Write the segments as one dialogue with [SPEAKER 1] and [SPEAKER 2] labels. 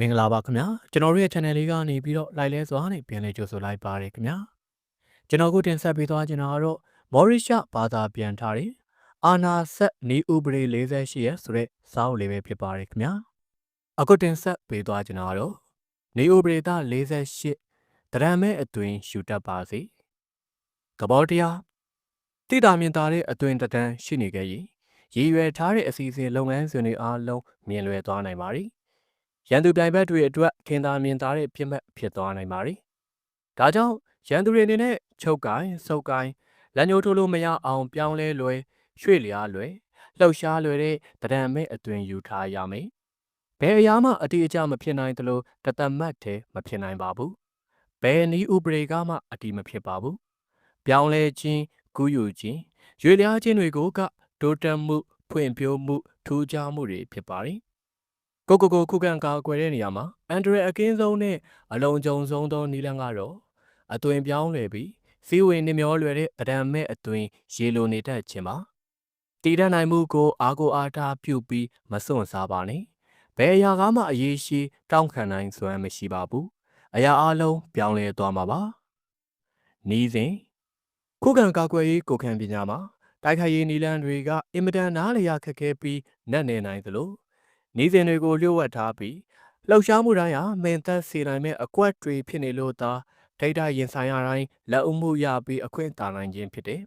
[SPEAKER 1] မင်္ဂလာပါခင်ဗျာကျွန်တော်တို့ရဲ့ channel လေးကနေပြီးတော့ like လဲစွာနဲ့ပြန်လည်ကြိုဆိုလိုက်ပါတယ်ခင်ဗျာကျွန်တော်ကိုတင်ဆက်ပေးသွားချင်တာကတော့မော်ရီရှာဘာသာပြန်ထားတဲ့အာနာဆက်နီဥပဒေ48ရဲ့ဆိုတဲ့စာအုပ်လေးပဲဖြစ်ပါတယ်ခင်ဗျာအခုတင်ဆက်ပေးသွားချင်တာကတော့နီဥပဒေသား48တရံမဲ့အသွင်ယူတတ်ပါစေကဘောတရားတိတာမြင်သာတဲ့အသွင်တတန်းရှိနေခဲ့ရင်ရည်ရွယ်ထားတဲ့အစီအစဉ်လုပ်ငန်းစဉ်တွေအားလုံးမြင်လွယ်သွားနိုင်ပါ ರಿ ရန်သူပြိုင်ဘက်တွေအတွက်ခင်သာမြင်သာတဲ့ပြစ်မှတ်ဖြစ်သွားနိုင်ပါ ರಿ ။ဒါကြောင့်ရန်သူတွေအနေနဲ့ချုပ်ကိုင်းစုပ်ကိုင်းလက်ညှိုးထိုးလို့မရအောင်ပြောင်းလဲလွယ်ရွှေ့လျားလွယ်လှုပ်ရှားလွယ်တဲ့တရံမဲ့အသွင်ယူထားရမယ်။ဘယ်အရာမှအတိအကျမဖြစ်နိုင်သလိုတသက်မှတ်တည်းမဖြစ်နိုင်ပါဘူး။ဘယ်နည်းဥပဒေကမှအတိမဖြစ်ပါဘူး။ပြောင်းလဲခြင်းကူးယူခြင်းရွေလျားခြင်းတွေကိုကတိုးတက်မှုဖွံ့ဖြိုးမှုထူးခြားမှုတွေဖြစ်ပါ ರಿ ကိုကိုကိုခုခံကာကွယ်တဲ့နေရာမှာအန်ဒရယ်အကင်းဆုံးနဲ့အလုံးကြုံဆုံးသောနီလန်ကတော့အသွင်ပြောင်းလဲပြီးစီးဝင်နှမျောလွယ်တဲ့ဗဒံမဲ့အသွင်ရေလိုနေတတ်ခြင်းပါတည်တတ်နိုင်မှုကိုအားကိုအားထားပြုပြီးမစွန့်စားပါနဲ့ဘယ်အရာကမှအရေးရှိတောင်းခံနိုင်စွမ်းမရှိပါဘူးအရာအလုံးပြောင်းလဲသွားမှာပါနီးစဉ်ခုခံကာကွယ်ရေးကိုခံပညာမှာတိုက်ခိုက်ရေးနီလန်တွေကအင်မတန်နားလည်ရခက်ခဲပြီးနက်နေနိုင်သလို နီးစဉ်တွေကိုလျှို့ဝှက်ထားပြီးလှုပ်ရှားမှုတိုင်းဟာမင်သက်စေနိုင်မဲ့အကွက်တွေဖြစ်နေလို့သာဒိတ်တာရင်ဆိုင်ရတိုင်းလက်ဦးမှုရပြီးအခွင့်တာနိုင်ခြင်းဖြစ်တယ်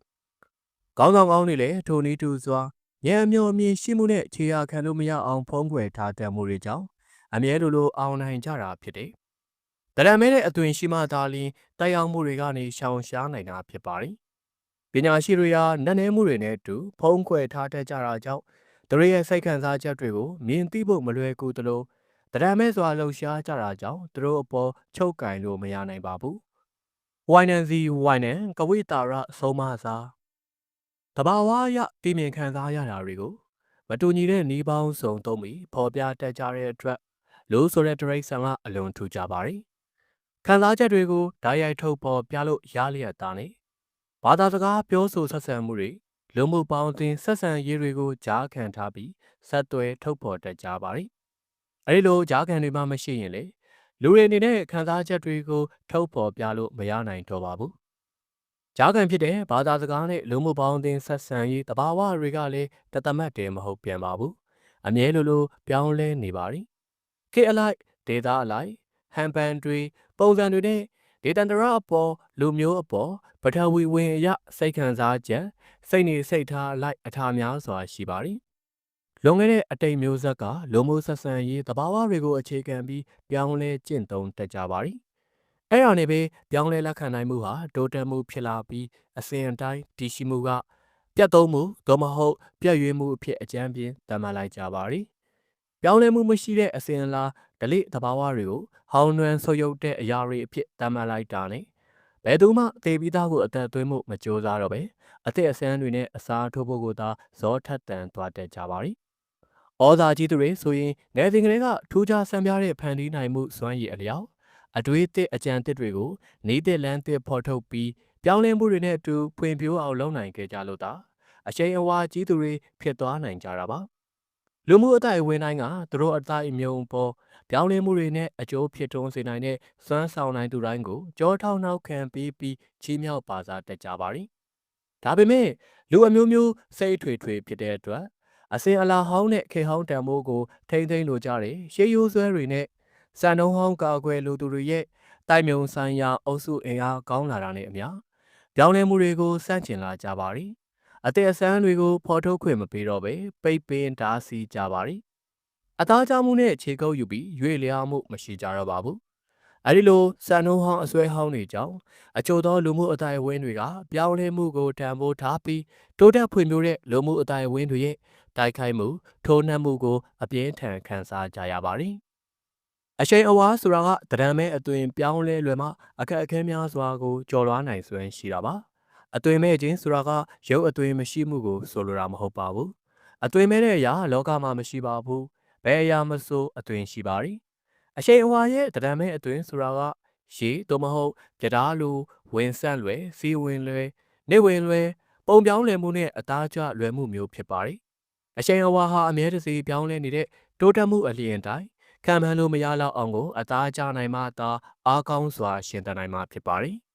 [SPEAKER 1] ။ကောင်းဆောင်ကောင်းတွေလည်းထိုနည်းတူစွာဉာဏ်မျောအမြင်ရှိမှုနဲ့ခြေရာခံလို့မရအောင်ဖုံးကွယ်ထားတတ်မှုတွေကြောင့်အမြဲလိုလိုအောင်နိုင်ကြတာဖြစ်တယ်။တရံမဲတဲ့အသွင်ရှိမှသာလျှင်တိုက်အောင်မှုတွေကနေရှောင်ရှားနိုင်တာဖြစ်ပါတယ်။ပညာရှိတွေဟာနက်နဲမှုတွေနဲ့အတူဖုံးကွယ်ထားတတ်ကြတာကြောင့် သူတို့ရဲ့စိတ်ခံစားချက်တွေကိုမြင်သိဖို့မလွယ်ကူသလိုတရံမဲစွာလှုပ်ရှားကြတာကြောင့်သူတို့အပေါ်ချုပ်ကင်လို့မရနိုင်ပါဘူး။ဝိုင်နန်စီဝိုင်နန်ကဝိတာရဆုံးမစာတဘာဝအရတည်မြင်ခံစားရတာတွေကိုမတူညီတဲ့နှီးပေါင်းစုံသုံးပြီးပေါ်ပြတတ်ကြတဲ့အတွက်လို့ဆိုတဲ့ဒရိတ်ဆန်ကအလွန်ထူကြပါ ರಿ ခံစားချက်တွေကိုဓာတ်ရိုက်ထုတ်ပေါ်ပြလို့ရလျက်သားနေဘာသာစကားပြောဆိုဆက်ဆံမှုတွေ လူမှုပေါင်းအသင်းဆက်ဆံရေးတွေကိုကြားခံထားပြီးဆက်သွယ်ထုတ်ဖော်တတ်ကြပါ ರಿ အဲဒီလိုကြားခံတွေမှမရှိရင်လေလူတွေအနေနဲ့ခံစားချက်တွေကိုထုတ်ဖော်ပြလို့မရနိုင်တော့ပါဘူးကြားခံဖြစ်တဲ့ဘာသာစကားနဲ့လူမှုပေါင်းအသင်းဆက်ဆံရေးတဘာဝတွေကလည်းတသမတ်တည်းမဟုတ်ပြန်ပါဘူးအမြဲလိုလိုပြောင်းလဲနေပါ ರಿ ခေတ်အလိုက်ဒေတာအလိုက်ဟန်ပန်တွေပုံစံတွေနဲ့ ဒေတန္တရအပေါ်လူမျိုးအပေါ်ပထဝီဝင်အရစိတ်ခံစားချက်စိတ်နေစိတ်ထားလိုက်အထာများစွာရှိပါသည်လွန်ခဲ့တဲ့အတိတ်မျိုးဆက်ကလူမှုဆက်ဆံရေးသဘာဝတွေကိုအခြေခံပြီးပြောင်းလဲကျင့်သုံးတတ်ကြပါသည်အဲ့ရနေပဲပြောင်းလဲလက်ခံနိုင်မှုဟာတိုးတက်မှုဖြစ်လာပြီးအစဉ်အတိုင်းတည်ရှိမှုကပြတ်သုံးမှုသို့မဟုတ်ပြတ်ရွေးမှုအဖြစ်အကျမ်းပြင်းတတ်မှတ်လိုက်ကြပါသည် ပြောင်းလဲမှုမရှိတဲ့အစဉ်အလာဒလိတဘာဝတွေကိုဟောင်းနှွမ်းဆုပ်ယုပ်တဲ့အရာတွေအဖြစ်သတ်မှတ်လိုက်တာနဲ့ဘယ်သူမှသေပြီးသားကိုအသက်သွင်းမှုမကြိုးစားတော့ပဲအသက်အဆန်းတွေနဲ့အစားထိုးဖို့ကိုသာဇောထက်တန်သွားတတ်ကြပါ ರಿ ။ဩဇာကြီးသူတွေဆိုရင်နေစဉ်ကလေးကထူးခြားဆန်းပြားတဲ့ဖန်တီးနိုင်မှုစွမ်းရည်အလျောက်အတွေးတစ်အကြံတစ်တွေကိုနေသစ်လန်းတစ်ဖော်ထုတ်ပြီးပြောင်းလဲမှုတွေနဲ့အတူဖွံ့ဖြိုးအောင်လုပ်နိုင်ခဲ့ကြလို့သာအရှိန်အဝါကြီးသူတွေဖြစ်သွားနိုင်ကြတာပါ။ လူမှုအတိုင်းအဝင်တိုင်းကသူတို့အတိုင်းအမြုံပေါ်ပြောင်းလဲမှုတွေနဲ့အကျိုးဖြစ်ထွန်းစေနိုင်တဲ့စွမ်းဆောင်နိုင်သူတိုင်းကိုကြောထောက်နှောက်ခံပြီးပြီးချီးမြှောက်ပါစားတတ်ကြပါ ರಿ ။ဒါပေမဲ့လူအမျိုးမျိုးစိတ်ထွေထွေဖြစ်တဲ့အတွက်အစင်အလာဟောင်းနဲ့ခေဟောင်းတံမိုးကိုထိမ့်သိမ့်လိုကြတယ်ရှေးရိုးဆွဲတွေနဲ့စံနှုံးဟောင်းကာကွယ်လူသူတွေရဲ့တိုက်မြုံဆိုင်ရာအုပ်စုအင်အားကောင်းလာတာနဲ့အမျှပြောင်းလဲမှုတွေကိုစန့်ကျင်လာကြပါ ರಿ အသက်အဆန်းတွေကိုဖော်ထုတ်ခွင့်မပေးတော့ပဲပိတ်ပင်ဓာစီကြပါ ರಿ အသားချမှုနဲ့ခြေကုပ်ယူပြီးရွေလျားမှုမရှိကြတော့ပါဘူးအဲဒီလိုစံနှုန်းဟောင်းအစွဲဟောင်းတွေကြောင့်အချို့သောလူမှုအတိုင်းအဝန်းတွေကပြောင်းလဲမှုကိုတံပိုးထားပြီးတိုးတက်ဖွံ့ဖြိုးတဲ့လူမှုအတိုင်းအဝန်းတွေရဲ့တိုက်ခိုက်မှုထိုးနှက်မှုကိုအပြင်းထန်ခံစားကြရပါသည်အရှိန်အဝါဆိုတာကတရံမဲအသွင်ပြောင်းလဲလွယ်မှအခက်အခဲများစွာကိုကျော်လွှားနိုင်စွမ်းရှိတာပါ အသွင်မဲ့ခြင်းဆိုတာကရုပ်အသွင်မရှိမှုကိုဆိုလိုတာမဟုတ်ပါဘူးအသွင်မဲ့တဲ့အရာလောကမှာမရှိပါဘူးဘယ်အရာမဆိုအသွင်ရှိပါ ರಿ အရှိန်အဝါရဲ့တရံမဲအသွင်ဆိုတာကရေသို့မဟုတ်ပြဓာလိုဝင်ဆန့်လွယ်စီဝင်လွယ်နေဝင်လွယ်ပုံပြောင်းလဲမှုနဲ့အသားကျလွယ်မှုမျိုးဖြစ်ပါ ರಿ အရှိန်အဝါဟာအမြဲတစေပြောင်းလဲနေတဲ့တိုးတက်မှုအလျင်တိုင်းခံမှန်းလို့မရတော့အောင်ကိုအသားကျနိုင်မှသာအားကောင်းစွာရှင်သန်နိုင်မှာဖြစ်ပါတယ်။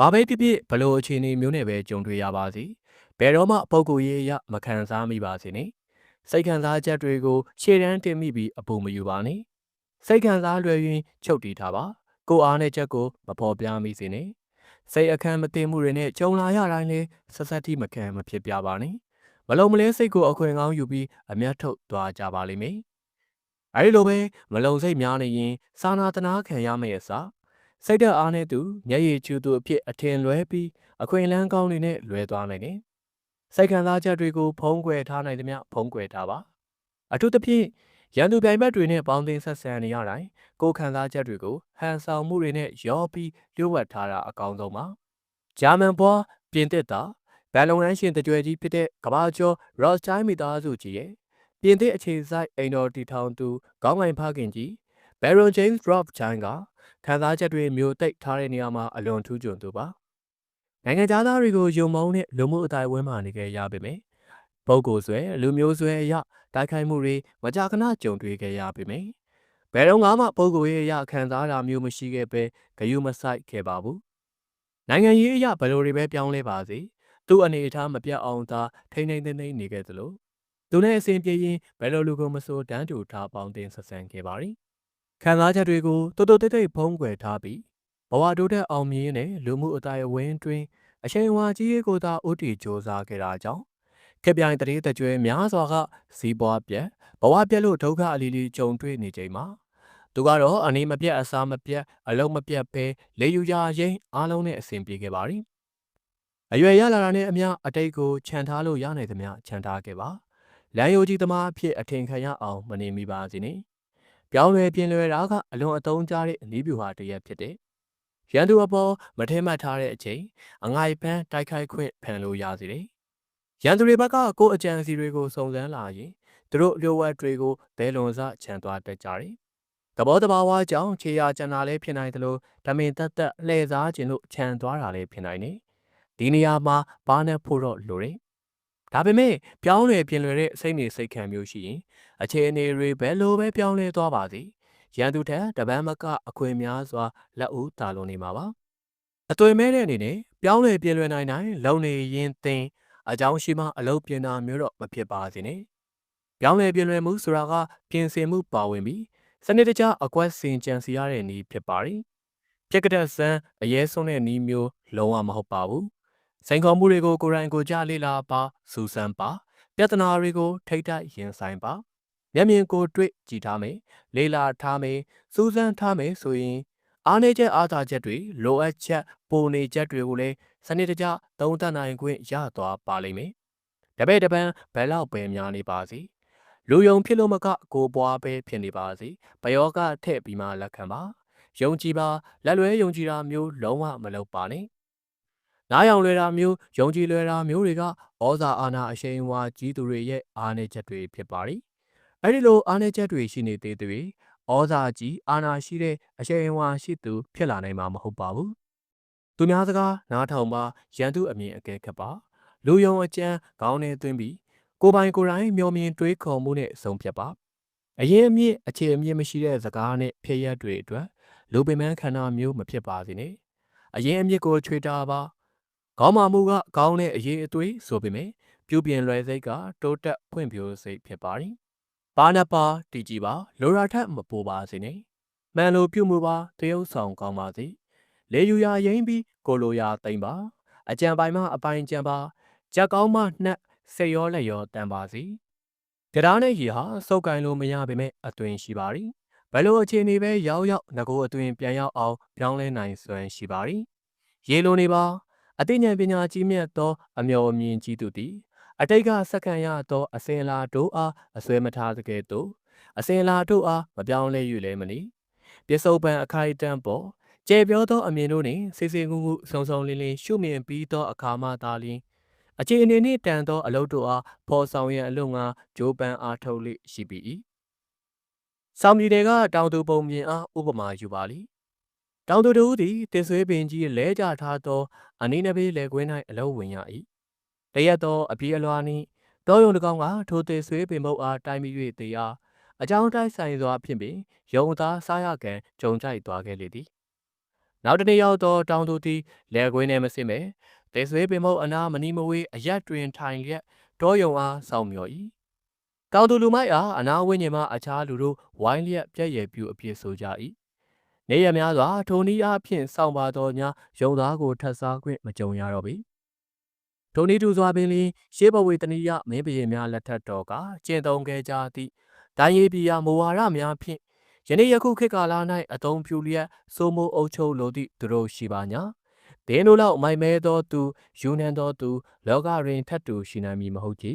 [SPEAKER 1] ဘာပဲဖြစ်ဖြစ်ဘလို့အခြေအနေမျိုးနဲ့ပဲကြုံတွေ့ရပါစေ။ဘယ်တော့မှပုံကိုယ်ရေးအရမခံစားမိပါစေနဲ့။စိတ်ခံစားချက်တွေကိုရှေ့တန်းတင်မိပြီးအပူမယူပါနဲ့။စိတ်ခံစားလွယ်ရင်ချုပ်တီးထားပါ။ကိုယ်အားနဲ့ချက်ကိုမဖော်ပြမိစေနဲ့။စိတ်အခမ်းမသိမှုတွေနဲ့ကြုံလာရတိုင်းလဲဆက်ဆက်တိမခံမဖြစ်ပြပါနဲ့။မလုံးမလဲစိတ်ကိုအခွင့်ကောင်းယူပြီးအမျက်ထုတ်သွားကြပါလိမ့်မယ်။အဲဒီလိုပဲမလုံစိတ်များနေရင်စာနာတနာခံရမယ့်အစား စိတ်ဓာတ်အားနဲ့သူမျက်ရည်ကျူသူအဖြစ်အထင်လွဲပြီးအခွင့်အလန်းကောင်းတွေနဲ့လွဲသွားနိုင်တယ်။စိတ်ခံစားချက်တွေကိုဖုံးကွယ်ထားနိုင်သမျှဖုံးကွယ်ထားပါ။အထူးသဖြင့်ရန်သူပြိုင်ဘက်တွေနဲ့ပေါင်းသင်းဆက်ဆံနေရတိုင်းကိုယ်ခံစားချက်တွေကိုဟန်ဆောင်မှုတွေနဲ့ရောပြီးလျှို့ဝှက်ထားတာအကောင်းဆုံးပါ။ဂျာမန်ဘွားပြင်သစ်သားဘန်လုံရန်ရှင်တကြွယ်ကြီးဖြစ်တဲ့ကဘာကျော် Ross Time မိသားစုကြီးရဲ့ပြင်သစ်အခြေစိုက်အိမ်တော်တီထောင်သူခေါင်းငိုင်ဖခင်ကြီး Baron James Rob Chang က ခံစားချက်တွေမျိုးတိတ်ထားတဲ့နေရာမှာအလွန်ထူးချွန်သူပါနိုင်ငံသားတွေကိုယုံမုန်းတဲ့လူမှုအတိုင်းဝန်းမှာနေခဲ့ရပေမယ့်ပုဂ္ဂိုလ်ဆွဲလူမျိုးဆွဲအရတိုက်ခိုက်မှုတွေမကြာခဏကြုံတွေ့ခဲ့ရပေမယ့်ဘယ်တော့မှပုဂ္ဂိုလ်ရေးအရခံစားတာမျိုးမရှိခဲ့ပဲဂယုမဆိုင်ခဲ့ပါဘူးနိုင်ငံရေးအရဘယ်လိုတွေပဲပြောင်းလဲပါစေသူ့အနေအထားမပြတ်အောင်သာထိန်းထိန်းသိမ်းသိမ်းနေခဲ့သလိုသူနဲ့အစဉ်ပြေရင်ဘယ်လိုလူကိုမဆိုတန်းတူထားပေါင်းတင်ဆက်ဆံခဲ့ပါသည် ခံစားချက်တွေကိုတိုးတိုးတိတ်တိတ်ဖုံးကွယ်ထားပြီးဘဝတိုးတက်အောင်မြင်တဲ့လူမှုအတိုင်းအဝန်းတွင်အချိန်ဝါကြီးရေးကိုသာဥတီစ조사ခဲ့တာကြောင့်ခေပြိုင်တရေတကြွယ်များစွာကစီးပွားပြက်ဘဝပြက်လို့ဒုက္ခအလီလီကြုံတွေ့နေချိန်မှာသူကတော့အနေမပြတ်အစားမပြတ်အလုံးမပြတ်ပဲလေယူရာရင်အားလုံးနဲ့အဆင်ပြေခဲ့ပါသည်အရွယ်ရလာတာနဲ့အမျှအတိတ်ကိုခြံထားလို့ရနိုင်သမျှခြံထားခဲ့ပါလမ်းယိုကြီးသမားအဖြစ်အထင်ခံရအောင်မနေမိပါစေနဲ့ ပြောင်းလဲပြင်လွယ်တာကအလွန်အသုံးကျတဲ့အနည်းဗျူဟာတစ်ရပ်ဖြစ်တယ်ရန်သူအပေါ်မထဲမှတ်ထားတဲ့အချိန်အငိုင်ပန်းတိုက်ခိုက်ခွင့်ဖန်လို့ရစေတယ်ရန်သူတွေဘက်ကကိုယ်အကြံစီတွေကိုစုံစမ်းလာရင်သူတို့လျှို့ဝှက်တွေကိုဘဲလွန်စခြံသွားတတ်ကြတယ်သဘောတဘာဝကြောင့်ခြေရာကျန်တာလည်းဖြစ်နိုင်တယ်လို့ဓမင်တက်တက်လှည့်စားခြင်းလို့ခြံသွားတာလည်းဖြစ်နိုင်တယ်ဒီနေရာမှာဘာနဲ့ဖို့တော့လိုတယ် ဒါပေမဲ့ပြောင်းလဲပြင်လွယ်တဲ့စိတ်နေစိတ်ခံမျိုးရှိရင်အခြေအနေတွေဘယ်လိုပဲပြောင်းလဲသွားပါစေရန်သူထက်တပန်းမကအခွင့်များစွာလက်ဦးတာလုံးနေမှာပါအသွင်မဲတဲ့အနေနဲ့ပြောင်းလဲပြင်လွယ်နိုင်နိုင်လုံနေရင်သင်အကြောင်းရှိမှအလုပ်ပြင်တာမျိုးတော့မဖြစ်ပါစေနဲ့ပြောင်းလဲပြင်လွယ်မှုဆိုတာကပြင်ဆင်မှုပါဝင်ပြီးစနစ်တကျအကွက်စင်ကြံစီရတဲ့နည်းဖြစ်ပါတယ်ပြက်ကတဲ့ဆန်းအရေးဆုံးတဲ့နည်းမျိုးလုံးဝမဟုတ်ပါဘူး စိန်ခေါ်မှုတွေကိုကိုယ်တိုင်ကိုကြလေ့လာပါစူးစမ်းပါပြဿနာတွေကိုထိတ်တိုက်ရင်ဆိုင်ပါမျက်မြင်ကိုတွေ့ကြည့်ထားမယ်လေ့လာထားမယ်စူးစမ်းထားမယ်ဆိုရင်အားနည်းချက်အားသာချက်တွေလိုအပ်ချက်ပိုနေချက်တွေကိုလည်းစနစ်တကျသုံးသပ်နိုင်ခွင့်ရသွားပါလိမ့်မယ်တပည့်တပန်းဘယ်လောက်ပဲများနေပါစေလူယုံဖြစ်လို့မကကိုပွားပဲဖြစ်နေပါစေဘယောကထည့်ပြီးမှလက်ခံပါယုံကြည်ပါလက်လွဲယုံကြည်တာမျိုးလုံးဝမလုပ်ပါနဲ့ နားယောင်လွယ်တာမျိုးယုံကြည်လွယ်တာမျိုးတွေကဩဇာအာဏာအရှိန်အဝါကြီးသူတွေရဲ့အားနည်းချက်တွေဖြစ်ပါသည်အဲ့ဒီလိုအားနည်းချက်တွေရှိနေသေးတွေဩဇာကြီးအာဏာရှိတဲ့အရှိန်အဝါရှိသူဖြစ်လာနိုင်မှာမဟုတ်ပါဘူးသူများစကားနားထောင်ပါရန်သူအမြင်အကဲခတ်ပါလူယုံအကြံခေါင်းထဲသွင်းပြီးကိုပိုင်ကိုယ်တိုင်မျောမြင်တွေးခေါ်မှုနဲ့ဆုံးဖြတ်ပါအရင်အမြင့်အခြေအမြင့်မရှိတဲ့စကားနဲ့ဖြစ်ရက်တွေအတွက်လူပင်ပန်းခန္ဓာမျိုးမဖြစ်ပါစေနဲ့အရင်အမြင့်ကိုချွေတာပါ ခေါင်းမာမှုကခေါင်းနဲ့အရေးအသွေးဆိုပေမဲ့ပြုပြင်လွယ်စိတ်ကတိုးတက်ဖွံ့ဖြိုးစိတ်ဖြစ်ပါတယ်။ဘာနပါတီကြည်ပါလိုရာထက်မပိုပါစေနဲ့။မှန်လိုပြုမှုပါတရုပ်ဆောင်ကောင်းပါစေ။လေယူရာရင်ပြီးကိုလိုရာတိမ်ပါ။အကြံပိုင်မှအပိုင်ကြံပါ။ကြက်ကောင်းမှနှက်စိတ်ရောလက်ရောတန်ပါစေ။တရားနဲ့ရေဟာစုပ်ကင်လို့မရပေမဲ့အသွင်ရှိပါသည်။ဘလို့အခြေအနေပဲရောက်ရောက်ငကိုအသွင်ပြန်ရောက်အောင်ပြောင်းလဲနိုင်စွမ်းရှိပါသည်။ရေလိုနေပါ အသိဉာဏ်ပညာကြီးမြတ်သောအမျှော်အမြင်ကြီးသူသည်အတိတ်ကစက္ကန့်ရသောအစင်လာတို့အားအစွဲမထားတဲ့ကဲ့သို့အစင်လာတို့အားမပြောင်းလဲ၍လဲမနီပစ္စုပန်အခိုင်အတန့်ပေါ်ကျေပြောသောအမြင်တို့နှင့်စေစေငုံငုဆုံဆုံလင်းလင်းရှုမြင်ပြီးသောအခါမှသာလျှင်အခြေအနေနှင့်တန်သောအလုပ်တို့အားဖော်ဆောင်ရန်အလို့ငါဂျိုးပန်အားထုတ်လိရှိပြီ၏ဆောင်ပြည်တွေကတောင်သူပုံမြင်အားဥပမာယူပါလိ တောင်သူတို့သည်တင်ဆွေးပင်ကြီးလဲကြထားသောအနီးနဘေးလဲကွင်း၌အလုံးဝင်ရ၏တရက်သောအပြေးအလွားနှင့်တောယုံတကောင်ကထိုတင်ဆွေးပင်မုတ်အားတိုင်းမိ၍တရားအကြောင်းတိုင်းဆိုင်စွာဖြစ်ပြီးယုံသားစားရကန်ကြုံကြိုက်သွားခဲ့လေသည်နောက်တစ်နေ့ရောက်သောတောင်သူသည်လယ်ကွင်းထဲမစစ်မဲတေဆွေးပင်မုတ်အနာမနီမဝေးအရက်တွင်ထိုင်လျက်တောယုံအားစောင့်မျှော်၏တောင်သူလူမိုက်အားအနာဝိညာဉ်မှအခြားလူတို့ဝိုင်းလျက်ပြက်ရည်ပြူအပြစ်ဆိုကြ၏ နေရများစွာထိုနည်းအားဖြင့်စောင့်ပါတော်ညာယုံသားကိုထပ်စားခွင့်မကြုံရတော့ပေထိုနည်းတူစွာပင်လျင်ရှေးဘဝေတနိယမင်းဘရင်များလက်ထက်တော်ကကျင့်သုံးခဲ့ကြသည့်ဒိုင်းရေးပြည်ရာမောဝါဒများဖြင့်ယနေ့ယခုခေတ်ကာလ၌အသုံးပြုလျက်စိုးမိုးအုပ်ချုပ်လိုသည့်သူတို့ရှိပါညာဒင်းတို့လောက်မိုက်မဲသောသူယူနန်သောသူလောကတွင်ထတ်တူရှိနိုင်မည်မဟုတ်ကြ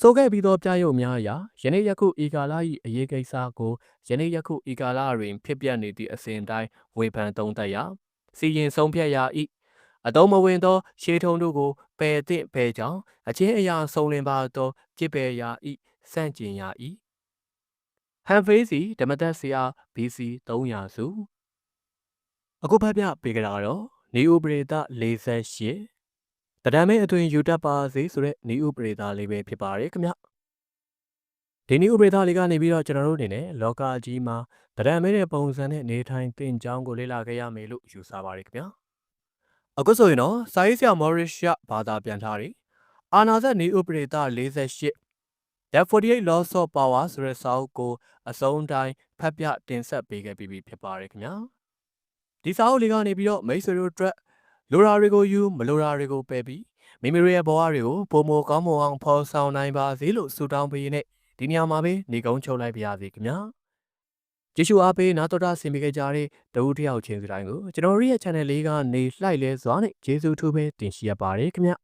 [SPEAKER 1] ဆိုခဲ့ပြီးသောပြရုပ်များအရာယနေ့ယခုဤကာလ၏အရေးကိစ္စကိုယနေ့ယခုဤကာလတွင်ဖြစ်ပျက်နေသည့်အစဉ်တိုင်းဝေဖန်သုံးသပ်ရာစီရင်ဆုံးဖြတ်ရာ၏အတုံးမဝင်သောရှေးထုံးတို့ကိုပယ်သင့်ပယ်ကြောင်းအချင်းအရာဆုံးလင်ပါသောကြစ်ပယ်ရာ၏စန့်ကျင်ရာ၏ဟန်ဖေးစီဓမ္မသက်ဆရာ BC 300စုအခုဖတ်ပြပေးကြတာတော့နေဥပရိသ48 တဒံမဲအတွင်ယူတတ်ပါစေဆိုတဲ့နေဥပရိသလေးပဲဖြစ်ပါတယ်ခင်ဗျဒီနေဥပရိသလေးကနေပြီးတော့ကျွန်တော်တို့အနေနဲ့လောကကြီးမှာတဒံမဲတဲ့ပုံစံနဲ့နေထိုင်သင်ကြောင်းကိုလေ့လာခဲ့ရမယ်လို့ယူဆပါတယ်ခင်ဗျအခုဆိုရင်တော့စာရေးဆရာမော်ရစ်ရှဘာသာပြန်ထားတယ်အာနာဇတ်နေဥပရိသ48 That 48 Laws of Power ဆိုတဲ့စာအုပ်ကိုအစုံတိုင်းဖတ်ပြတင်ဆက်ပေးခဲ့ပြီးဖြစ်ပါတယ်ခင်ဗျာဒီစာအုပ်လေးကနေပြီးတော့မိတ်ဆွေတို့အတွက် လိုရာတွေကိုယူမလိုရာတွေကိုပယ်ပြီးမိမိတို့ရဲ့ဘဝတွေကိုပုံမကောင်းမွန်အောင်ဖော်ဆောင်နိုင်ပါစေလို့ဆုတောင်းပေးနေဒီညမှာပဲနေကုန်းချုပ်လိုက်ပါရစေခင်ဗျာကျေးဇူးအားပေးနာတော်တာဆင်ပေးကြတဲ့တဝူတယောက်ချင်းစတိုင်းကိုကျွန်တော်ရဲ့ channel လေးကနေလှိုက်လဲစွာနဲ့ကျေးဇူးထူးပဲတင်ရှိရပါတယ်ခင်ဗျာ